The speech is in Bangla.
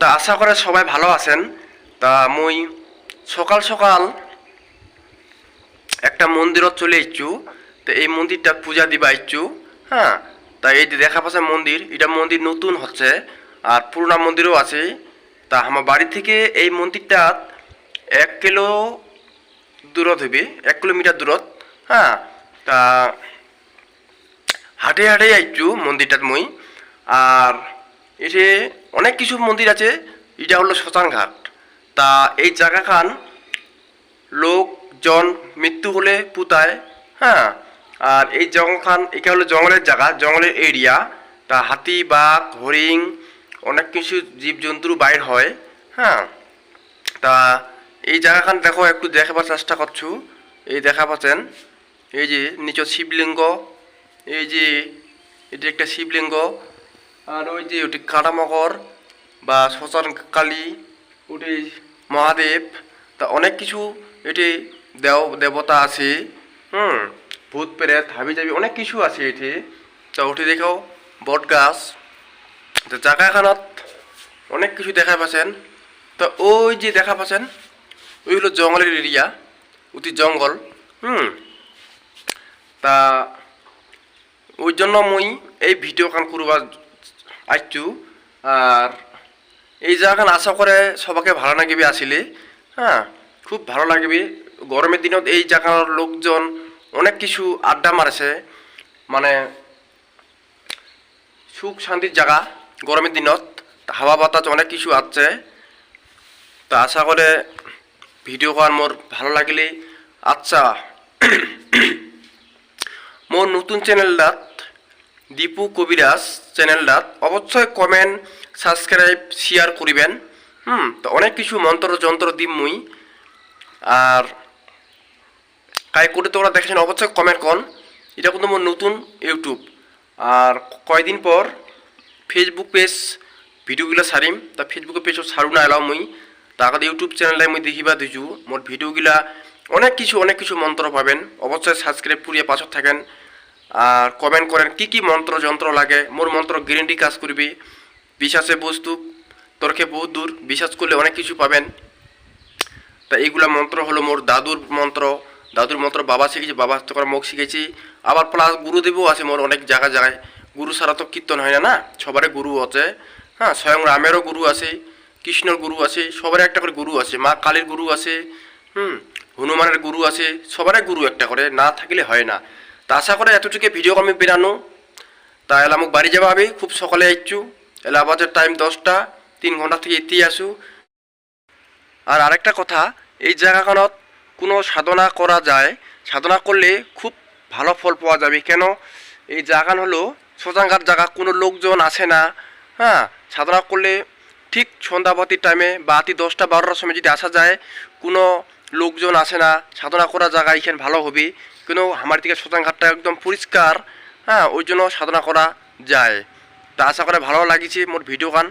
তা আশা করে সবাই ভালো আছেন। তা মুই সকাল সকাল একটা মন্দিরত চলে ইচ্ছু তো এই মন্দিরটা পূজা দিবা ইচ্ছু হ্যাঁ তা এই যে দেখা পাচ্ছে মন্দির, এটা মন্দির নতুন হচ্ছে আর পুরোনো মন্দিরও আছে। তা আমার বাড়ি থেকে এই মন্দিরটা এক কিলো দূরত হইবে, এক কিলোমিটার দূরত। হ্যাঁ তা হাটে হাটে আইছু মন্দিরটাত মই। আর এতে অনেক কিছু মন্দির আছে, এটা হলো শ্মশান ঘাট তা এই জায়গাখান লোকজন মৃত্যু হলে পুতায় হ্যাঁ? আর এই জঙ্গলখান, এটা হলো জঙ্গলের জায়গা, জঙ্গলের এরিয়া তা হাতি, বাঘ, হরিণ, অনেক কিছু জীবজন্তু বাইর হয় হ্যাঁ? তা এই জায়গাখান দেখো, একটু দেখাবার চেষ্টা করছু। এই দেখা পাচ্ছেন এই যে নিচে শিবলিঙ্গ, এই যে এটি একটা শিবলিঙ্গ। আর ওই যে ওটি কাটামকর বা শ্মশান কালী, ওটি মহাদেব, তা অনেক কিছু এটি দেও, দেবতা আছে, হুম, ভূত, প্রেত, হাবি জাবি অনেক কিছু আছে এটি। তা ওটি দেখো, বট গাছ, তো অনেক কিছু দেখা পাচ্ছেন। তো ওই যে দেখা পাচ্ছেন, ওই হলো জঙ্গলের এরিয়া, অতি জঙ্গল, হুম। তা ওই জন্য মুই এই ভিডিও কান করবা আইছু আর এই জায়গাখান আশা করে সবাকে ভালো লাগিবে আসিলে। হ্যাঁ খুব ভালো লাগবে গরমের দিনত এই জায়গার লোকজন অনেক কিছু আড্ডা মারেছে। মানে সুখ শান্তির জায়গা গরমের দিনত। হাওয়া বাতাস অনেক কিছু আছে তো আশা করে ভিডিও করার মোর ভালো লাগিলে। আচ্ছা মোর নতুন চ্যানেলটাত দীপু কবিরাজ চ্যানেলটাত অবশ্যই কমেন্ট সাবস্ক্রাইব শেয়ার করিবেন। হুম, তো অনেক কিছু মন্ত্র যন্ত্র দিম মুই। আর কাই করে তোমরা দেখেছেন, অবশ্যই কমেন্ট কর। এটা কিন্তু মোর নতুন ইউটিউব আর কয়দিন পর ফেসবুক পেজ ভিডিওগুলো সারিম তা ফেসবুকে পেজও সারু না, এলাও মুই। তা ইউটিউব চ্যানেলটাই মুই দেখিবা দিছু মোর ভিডিওগুলা অনেক কিছু অনেক কিছু মন্ত্র পাবেন। অবশ্যই সাবস্ক্রাইব করিয়ে পাছত থাকেন। আর কমেন্ট করেন, কি কি মন্ত্র যন্ত্র লাগে? মোর মন্ত্র গ্যারেন্টি কাজ করবি, বিশ্বাসে বস্তু তর্কে বহুত দূর, বিশ্বাস করলে অনেক কিছু পাবেন। তা এইগুলা মন্ত্র হলো মোর দাদুর মন্ত্র দাদুর মন্ত্র বাবা শিখেছি, বাবা তখন মুখ শিখেছি। আবার প্লাস গুরুদেবও আছে মোর অনেক জায়গা জায়গায়। গুরু ছাড়া তো কীর্তন হয় না না? সবারই গুরু আছে। হ্যাঁ স্বয়ং রামেরও গুরু আছে, কৃষ্ণর গুরু আছে, সবারই একটা করে গুরু আছে। মা কালীর গুরু আছে, হুম, হনুমানের গুরু আছে, সবারই গুরু একটা করে, না থাকলে হয় না। তা আশা করে এতটুকু ভিডিও আমি বেরানো তা এলা মোক বাড়ি যাবা আমি খুব সকালে আইছু এলা বাজের টাইম দশটা, তিন ঘণ্টা থেকে এতে আসু আর আরেকটা কথা, এই জায়গাখানত কোনো সাধনা করা যায়। সাধনা করলে খুব ভালো ফল পাওয়া যাবে। কেন? এই জায়গান হলো সোজাঙ্গার জায়গা, কোনো লোকজন আসে না। হ্যাঁ সাধনা করলে ঠিক সন্ধ্যাবাতির টাইমে বা আতি দশটা, বারোটার সময় যদি আসা যায়, কোনো লোকজন আসে না, সাধনা করা জায়গা এখানে ভালো হবে। কিন্তু আমার দিকে শ্মশানঘাটটা একদম পরিষ্কার হ্যাঁ ওই জন্য সাধনা করা যায়। তা আশা করে ভালো লাগিছে মোট ভিডিও গান।